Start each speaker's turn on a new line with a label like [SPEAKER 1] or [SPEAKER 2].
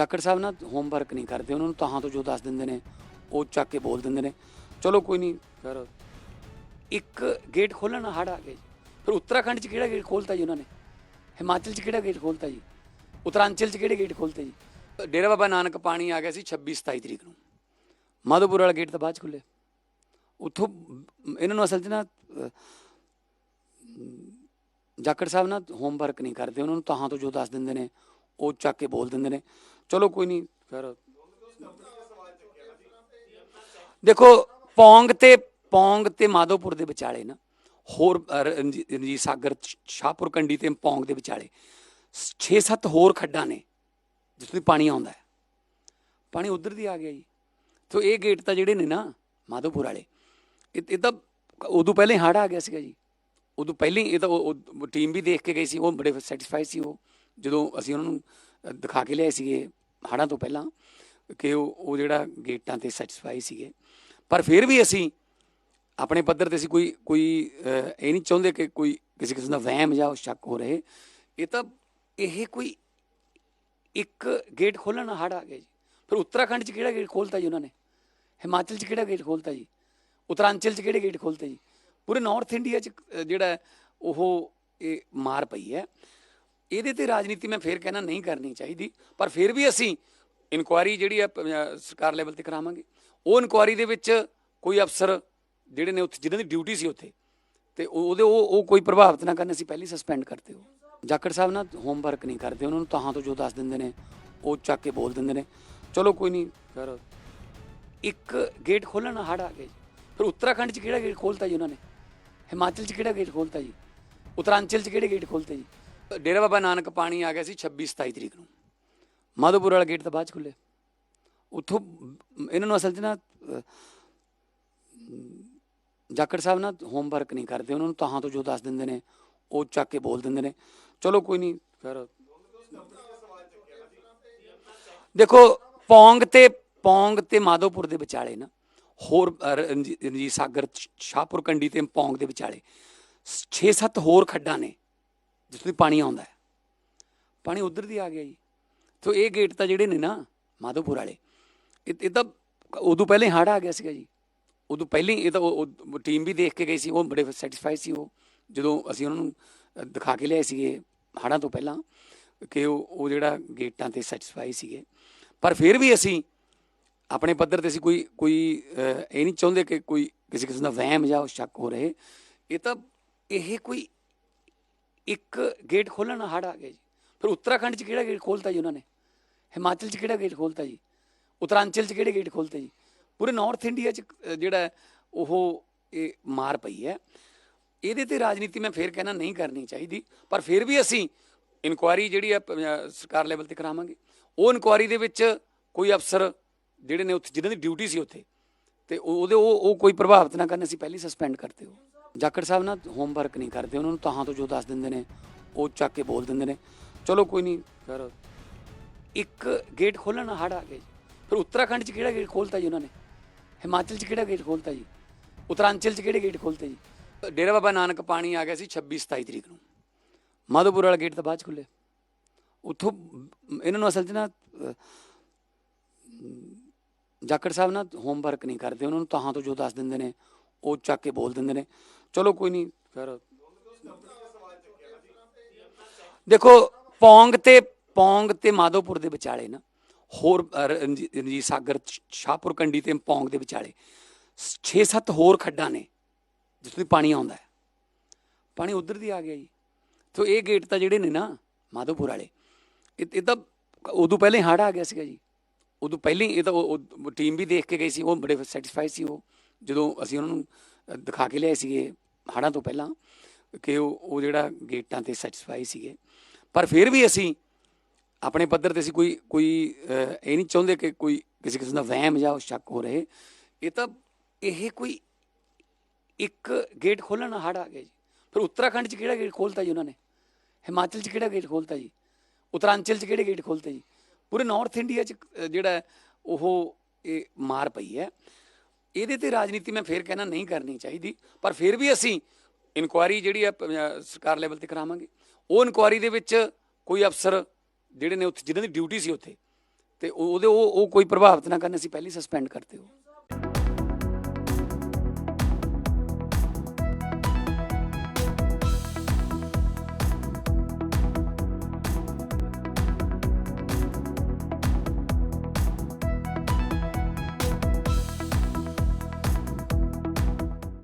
[SPEAKER 1] ਜਾਖੜ ਸਾਹਿਬ ਨਾ ਹੋਮਵਰਕ ਨਹੀਂ ਕਰਦੇ ਉਹਨਾਂ ਨੂੰ ਤਾਹਾਂ ਤੋਂ ਜੋ ਦੱਸ ਦਿੰਦੇ ਨੇ ਉਹ ਚੱਕ ਕੇ ਬੋਲ ਦਿੰਦੇ ਨੇ। ਚਲੋ ਕੋਈ ਨਹੀਂ ਫਿਰ ਇੱਕ ਗੇਟ ਖੋਲਣਾ ਹੜ ਆ ਗਏ ਫਿਰ ਉੱਤਰਾਖੰਡ 'ਚ ਕਿਹੜਾ ਗੇਟ ਖੋਲਤਾ ਜੀ ਉਹਨਾਂ ਨੇ? ਹਿਮਾਚਲ 'ਚ ਕਿਹੜਾ ਗੇਟ ਖੋਲਤਾ ਜੀ? ਉੱਤਰਾਂਚਲ 'ਚ ਕਿਹੜੇ ਗੇਟ ਖੋਲਤੇ ਜੀ? ਡੇਰਾ ਬਾਬਾ ਨਾਨਕ ਪਾਣੀ ਆ ਗਿਆ ਸੀ 26 27 ਤਰੀਕ ਨੂੰ। ਮਾਧੋਪੁਰ ਵਾਲਾ ਗੇਟ ਤਾਂ ਬਾਅਦ 'ਚ ਖੁੱਲੇ ਉੱਥੋਂ ਇਹਨਾਂ ਨੂੰ ਅਸਲ 'ਚ ਨਾ ਅਹ, ਜਾਖੜ ਸਾਹਿਬ ਨਾ ਹੋਮਵਰਕ ਨਹੀਂ ਕਰਦੇ ਉਹਨਾਂ ਨੂੰ ਤਾਹਾਂ ਤੋਂ ਜੋ ਦੱਸ ਦਿੰਦੇ ਨੇ ਉਹ ਚੱਕ ਕੇ ਬੋਲ ਦਿੰਦੇ ਨੇ। ਚਲੋ ਕੋਈ ਨਹੀਂ ਫਿਰ ਦੇਖੋ, ਪੌਂਗ ਤੇ ਪੌਂਗ ਤੇ ਮਾਧੋਪੁਰ ਦੇ ਵਿਚਾਲੇ ਨਾ, ਹੋਰ ਰਣਜੀ- ਰਣਜੀਤ ਸਾਗਰ ਸ਼ਾਹਪੁਰ ਕੰਡੀ ਤੇ ਪੌਂਗ ਦੇ ਵਿਚਾਲੇ 6-7 ਹੋਰ ਖੱਡਾਂ ਨੇ, ਜਿਸ ਤੋਂ ਪਾਣੀ ਆਉਂਦਾ ਹੈ। ਪਾਣੀ ਉਧਰ ਦੀ ਆ ਗਿਆ ਜੀ। ਤੋ ਇਹ ਗੇਟ ਤਾਂ ਜਿਹੜੇ ਨੇ ਨਾ, ਮਾਧੋਪੁਰ ਵਾਲੇ, ਇਹ ਇਹ ਤਾਂ ਉਦੋਂ ਪਹਿਲੇ ਹੜ ਆ ਗਿਆ ਸੀਗਾ ਜੀ। ਉਦੋਂ ਪਹਿਲੇ ਇਹ ਤਾਂ ਟੀਮ ਵੀ ਦੇਖ ਕੇ ਗਈ ਸੀ, ਉਹ ਬੜੇ ਸੈਟੀਸਫਾਈ ਸੀ ਉਹ, ਜਦੋਂ ਅਸੀਂ ਉਹਨਾਂ ਨੂੰ ਦਿਖਾ ਕੇ ਲਿਆਏ ਸੀਗੇ। ਹੜਾਂ ਤੋਂ ਪਹਿਲਾਂ ਕਿ ਉਹ ਉਹ ਜਿਹੜਾ ਗੇਟਾਂ ਤੇ ਸੈਟੀਸਫਾਈ ਸੀਗੇ। ਪਰ ਫਿਰ ਵੀ ਅਸੀਂ ਆਪਣੇ ਪੱਧਰ ਤੇ ਅਸੀਂ ਕੋਈ ਕੋਈ ਇਹ ਨਹੀਂ ਚਾਹੁੰਦੇ ਕਿ ਕੋਈ ਕਿਸੇ ਕਿਸਮ ਦਾ ਵਹਿਮ ਜਾਂ ਸ਼ੱਕ ਹੋ ਰਹੇ। ਇਹ ਤਾਂ, ਇਹ ਕੋਈ ਇੱਕ ਗੇਟ ਖੋਲਣ ਹੜ ਆ ਗਿਆ ਜੀ। ਫਿਰ ਉੱਤਰਾਖੰਡ 'ਚ ਕਿਹੜਾ ਗੇਟ ਖੋਲਤਾ ਜੀ ਉਹਨਾਂ ਨੇ? ਹਿਮਾਚਲ 'ਚ ਕਿਹੜਾ ਗੇਟ ਖੋਲਤਾ ਜੀ? ਉੱਤਰਾਂਚਲ 'ਚ ਕਿਹੜੇ ਗੇਟ ਖੋਲਤੇ ਜੀ? ਪੂਰੇ ਨਾਰਥ ਇੰਡੀਆ 'ਚ ਜਿਹੜਾ ਉਹ ਇਹ ਮਾਰ ਪਈ ਹੈ। ਇਹਦੇ ਤੇ ਰਾਜਨੀਤੀ ਮੈਂ ਫੇਰ ਕਹਿਣਾ ਨਹੀਂ ਕਰਨੀ ਚਾਹੀਦੀ, ਪਰ ਫਿਰ ਵੀ ਅਸੀਂ ਇਨਕੁਆਇਰੀ ਜਿਹੜੀ ਹੈ ਸਰਕਾਰ ਲੈਵਲ ਤੇ ਕਰਾਵਾਂਗੇ। ਉਹ ਇਨਕੁਆਇਰੀ ਦੇ ਵਿੱਚ ਕੋਈ ਅਫਸਰ ਜਿਹੜੇ ਨੇ ਉੱਥੇ ਜਿਹਨਾਂ ਦੀ ਡਿਊਟੀ ਸੀ ਉੱਥੇ, ਤੇ ਉਹਦੇ ਉਹ ਉਹ ਕੋਈ ਪ੍ਰਭਾਵਿਤ ਨਾ ਕਰਨ, ਅਸੀਂ ਪਹਿਲੀ ਸਸਪੈਂਡ ਕਰਤੇ ਹੋ। ਜਾਖੜ ਸਾਹਿਬ ਨਾ ਹੋਮਵਰਕ ਨਹੀਂ ਕਰਦੇ, ਉਹਨਾਂ ਨੂੰ ਤਾਂ ਤੋਂ ਜੋ ਦੱਸ ਦਿੰਦੇ ਨੇ, ਉਹ ਚੱਕ ਕੇ ਬੋਲ ਦਿੰਦੇ ਨੇ। ਚਲੋ ਕੋਈ ਨਹੀਂ, ਫਿਰ ਇੱਕ ਗੇਟ ਖੋਲਣ ਹੜ ਆ ਗਏ ਫਿਰ ਉੱਤਰਾਖੰਡ 'ਚ ਕਿਹੜਾ ਗੇਟ ਖੋਲਤਾ ਜੀ ਉਹਨਾਂ ਨੇ? ਹਿਮਾਚਲ 'ਚ ਕਿਹੜਾ ਗੇਟ ਖੋਲਤਾ ਜੀ? ਉੱਤਰਾਂਚਲ 'ਚ ਕਿਹੜੇ ਗੇਟ ਖੋਲਤੇ ਜੀ? ਡੇਰਾ ਬਾਬਾ ਨਾਨਕ ਪਾਣੀ ਆ ਗਿਆ ਸੀ 26 27 ਤਰੀਕ ਨੂੰ। ਮਾਧੋਪੁਰ ਵਾਲਾ ਗੇਟ ਤਾਂ ਬਾਅਦ 'ਚ ਖੁੱਲੇ ਉੱਥੋਂ ਇਹਨਾਂ ਨੂੰ ਅਸਲ 'ਚ ਨਾ ਅਹ, ਜਾਖੜ ਸਾਹਿਬ ਨਾ ਹੋਮਵਰਕ ਨਹੀਂ ਕਰਦੇ। ਉਹਨਾਂ ਨੂੰ ਤਾਹਾਂ ਤੋਂ ਜੋ ਦੱਸ ਦਿੰਦੇ ਨੇ ਉਹ ਚੱਕ ਕੇ ਬੋਲ ਦਿੰਦੇ ਨੇ। ਚਲੋ ਕੋਈ ਨਹੀਂ ਫਿਰ ਦੇਖੋ ਪੌਂਗ ਤੇ ਪੌਂਗ ਤੇ ਮਾਧੋਪੁਰ ਦੇ ਵਿਚਾਲੇ ਨਾ ਹੋਰ ਅ, ਰਣਜੀਤ ਸਾਗਰ ਸ਼ਾਹਪੁਰ ਕੰਡੀ ਤੇ ਪੌਂਗ ਦੇ ਵਿਚਾਲੇ 6-7 ਹੋਰ ਖੱਡਾਂ ਨੇ। ਜਿਸ ਤੋਂ ਪਾਣੀ ਆਉਂਦਾ ਹੈ। ਪਾਣੀ ਉਧਰ ਦੀ ਆ ਗਿਆ ਜੀ। ਤੋ ਇਹ ਗੇਟ ਤਾਂ ਜਿਹੜੇ ਨੇ ਨਾ ਮਾਧੋਪੁਰ ਵਾਲੇ, ਇਹ ਇਹ ਤਾਂ ਉਦੋਂ ਪਹਿਲੇ ਹੜ ਆ ਗਿਆ ਸੀਗਾ ਜੀ। ਉਦੋਂ ਪਹਿਲੇ ਇਹ ਤਾਂ ਉਹ ਟੀਮ ਵੀ ਦੇਖ ਕੇ ਗਈ ਸੀ, ਉਹ ਬੜੇ ਸੈਟੀਸਫਾਈ ਸੀ ਉਹ। ਜਦੋਂ ਅਸੀਂ ਉਹਨਾਂ ਨੂੰ ਦਿਖਾ ਕੇ ਲਿਆਏ ਸੀਗੇ ਹੜਾਂ ਤੋਂ ਪਹਿਲਾਂ ਕਿ ਉਹ ਉਹ ਜਿਹੜਾ ਗੇਟਾਂ ਤੇ ਸੈਟੀਸਫਾਈ ਸੀਗੇ। ਪਰ ਫਿਰ ਵੀ ਅਸੀਂ ਆਪਣੇ ਪੱਧਰ ਤੇ ਅਸੀਂ ਕੋਈ ਕੋਈ ਇਹ ਨਹੀਂ ਚਾਹੁੰਦੇ ਕਿ ਕੋਈ ਕਿਸੇ ਕਿਸਮ ਦਾ ਵਹਿਮ ਜਾਂ ਸ਼ੱਕ ਹੋ ਰਹੇ। ਇਹ ਤਾਂ, ਇਹ ਕੋਈ ਇੱਕ ਗੇਟ ਖੋਲਣ ਹੜ ਆ ਗਿਆ ਜੀ। ਫਿਰ ਉੱਤਰਾਖੰਡ 'ਚ ਕਿਹੜਾ ਗੇਟ ਖੋਲਤਾ ਜੀ ਉਹਨਾਂ ਨੇ? ਹਿਮਾਚਲ 'ਚ ਕਿਹੜਾ ਗੇਟ ਖੋਲਤਾ ਜੀ? ਉੱਤਰਾਂਚਲ 'ਚ ਕਿਹੜੇ ਗੇਟ ਖੋਲਤੇ ਜੀ? ਪੂਰੇ ਨਾਰਥ ਇੰਡੀਆ 'ਚ ਜਿਹੜਾ ਉਹ ਇਹ ਮਾਰ ਪਈ ਹੈ। ਇਹਦੇ ਤੇ ਰਾਜਨੀਤੀ ਮੈਂ ਫੇਰ ਕਹਿਣਾ ਨਹੀਂ ਕਰਨੀ ਚਾਹੀਦੀ, ਪਰ ਫਿਰ ਵੀ ਅਸੀਂ ਇਨਕੁਆਇਰੀ ਜਿਹੜੀ ਹੈ ਸਰਕਾਰ ਲੈਵਲ ਤੇ ਕਰਾਵਾਂਗੇ। ਉਹ ਇਨਕੁਆਇਰੀ ਦੇ ਵਿੱਚ ਕੋਈ ਅਫਸਰ ਜਿਹੜੇ ਨੇ ਉੱਥੇ, ਜਿਨ੍ਹਾਂ ਦੀ ਡਿਊਟੀ ਸੀ ਉੱਥੇ, ਤੇ ਉਹ- ਉਹਦੇ, ਉਹ ਉਹ ਕੋਈ ਪ੍ਰਭਾਵਿਤ ਨਾ ਕਰਨ, ਅਸੀਂ ਪਹਿਲੀ ਸਸਪੈਂਡ ਕਰਤੇ ਹੋ ਜਾਖੜ ਸਾਹਿਬ ਨਾ ਹੋਮਵਰਕ ਨਹੀਂ ਕਰਦੇ ਉਹਨਾਂ ਨੂੰ ਤਾਹਾਂ ਤੋਂ ਜੋ ਦੱਸ ਦਿੰਦੇ ਨੇ ਉਹ ਚੱਕ ਕੇ ਬੋਲ ਦਿੰਦੇ ਨੇ। ਚਲੋ ਕੋਈ ਨਹੀਂ ਫਿਰ ਇੱਕ ਗੇਟ ਖੋਲਣਾ ਹੜ ਆ ਗਏ ਫਿਰ ਉੱਤਰਾਖੰਡ 'ਚ ਕਿਹੜਾ ਗੇਟ ਖੋਲਤਾ ਜੀ ਉਹਨਾਂ ਨੇ? ਹਿਮਾਚਲ 'ਚ ਕਿਹੜਾ ਗੇਟ ਖੋਲਤਾ ਜੀ? ਉੱਤਰਾਂਚਲ 'ਚ ਕਿਹੜੇ ਗੇਟ ਖੋਲਤੇ ਜੀ? ਡੇਰਾ ਬਾਬਾ ਨਾਨਕ ਪਾਣੀ ਆ ਗਿਆ ਸੀ 26 27 ਤਰੀਕ ਨੂੰ। ਮਾਧੋਪੁਰ ਵਾਲਾ ਗੇਟ ਤਾਂ ਬਾਅਦ 'ਚ ਖੁੱਲੇ ਉੱਥੋਂ ਇਹਨਾਂ ਨੂੰ ਅਸਲ 'ਚ ਨਾ ਅਹ, ਜਾਖੜ ਸਾਹਿਬ ਨਾ ਹੋਮਵਰਕ ਨਹੀਂ ਕਰਦੇ ਉਹਨਾਂ ਨੂੰ ਤਾਹਾਂ ਤੋਂ ਜੋ ਦੱਸ ਦਿੰਦੇ ਨੇ ਉਹ ਚੱਕ ਕੇ ਬੋਲ ਦਿੰਦੇ ਨੇ। ਚਲੋ ਕੋਈ ਨਹੀਂ ਫਿਰ ਦੇਖੋ, ਪੌਂਗ ਤੇ ਪੌਂਗ ਤੇ ਮਾਧੋਪੁਰ ਦੇ ਵਿਚਾਲੇ ਨਾ, ਹੋਰ ਰਣਜੀਤ ਸਾਗਰ ਸ਼ਾਹਪੁਰ ਕੰਡੀ ਤੇ ਪੌਂਗ ਦੇ ਵਿਚਾਲੇ 6-7 ਹੋਰ ਖੱਡਾਂ ਨੇ ਜਿਸ ਤੋਂ ਪਾਣੀ ਆਉਂਦਾ ਹੈ। ਪਾਣੀ ਉਧਰ ਦੀ ਆ ਗਿਆ ਜੀ। ਤੋ ਇਹ ਗੇਟ ਤਾਂ ਜਿਹੜੇ ਨੇ ਨਾ, ਮਾਧੋਪੁਰ ਵਾਲੇ, ਇਹ ਇਹ ਤਾਂ ਉਦੋਂ ਪਹਿਲੇ ਹੜ ਆ ਗਿਆ ਸੀਗਾ ਜੀ। ਉਦੋਂ ਪਹਿਲੇ, ਇਹ ਤਾਂ ਉਹ ਟੀਮ ਵੀ ਦੇਖ ਕੇ ਗਈ ਸੀ, ਉਹ ਬੜੇ ਸੈਟੀਸਫਾਈ ਸੀ ਉਹ, ਜਦੋਂ ਅਸੀਂ ਉਹਨਾਂ ਨੂੰ ਦਿਖਾ ਕੇ ਲਿਆਏ ਸੀਗੇ। ਹੜਾਂ ਤੋਂ ਪਹਿਲਾਂ ਕਿ ਉਹ ਉਹ ਜਿਹੜਾ ਗੇਟਾਂ ਤੇ ਸੈਟੀਸਫਾਈ ਸੀਗੇ। ਪਰ ਫਿਰ ਵੀ ਅਸੀਂ ਆਪਣੇ ਪੱਧਰ ਤੇ ਅਸੀਂ ਕੋਈ ਕੋਈ ਇਹ ਨਹੀਂ ਚਾਹੁੰਦੇ ਕਿ ਕੋਈ ਕਿਸੇ ਕਿਸਮ ਦਾ ਵਹਿਮ ਜਾਂ ਸ਼ੱਕ ਹੋ ਰਹੇ। ਇਹ ਤਾਂ, ਇਹ ਕੋਈ ਇੱਕ ਗੇਟ ਖੋਲਣ ਹੜ ਆ ਗਿਆ ਜੀ। ਫਿਰ ਉੱਤਰਾਖੰਡ 'ਚ ਕਿਹੜਾ ਗੇਟ ਖੋਲਤਾ ਜੀ ਉਹਨਾਂ ਨੇ? ਹਿਮਾਚਲ 'ਚ ਕਿਹੜਾ ਗੇਟ ਖੋਲਤਾ ਜੀ? ਉੱਤਰਾਂਚਲ 'ਚ ਕਿਹੜੇ ਗੇਟ ਖੋਲਤੇ ਜੀ? ਪੂਰੇ ਨਾਰਥ ਇੰਡੀਆ 'ਚ ਜਿਹੜਾ ਉਹ ਇਹ ਮਾਰ ਪਈ ਹੈ। ਇਹਦੇ ਤੇ ਰਾਜਨੀਤੀ ਮੈਂ ਫੇਰ ਕਹਿਣਾ ਨਹੀਂ ਕਰਨੀ ਚਾਹੀਦੀ, ਪਰ ਫਿਰ ਵੀ ਅਸੀਂ ਇਨਕੁਆਇਰੀ ਜਿਹੜੀ ਆ ਸਰਕਾਰ ਲੈਵਲ ਤੇ ਕਰਾਵਾਂਗੇ। ਉਹ ਇਨਕੁਆਇਰੀ ਦੇ ਵਿੱਚ ਕੋਈ ਅਫਸਰ ਜਿਹੜੇ ਨੇ ਉੱਥੇ, ਜਿਨ੍ਹਾਂ ਦੀ ਡਿਊਟੀ ਸੀ ਉੱਥੇ, ਤੇ ਉਹਦੇ, ਉਹ ਉਹ ਕੋਈ ਪ੍ਰਭਾਵਿਤ ਨਾ ਕਰਨ, ਅਸੀਂ ਪਹਿਲੀ ਸਸਪੈਂਡ ਕਰਤੇ ਹੋ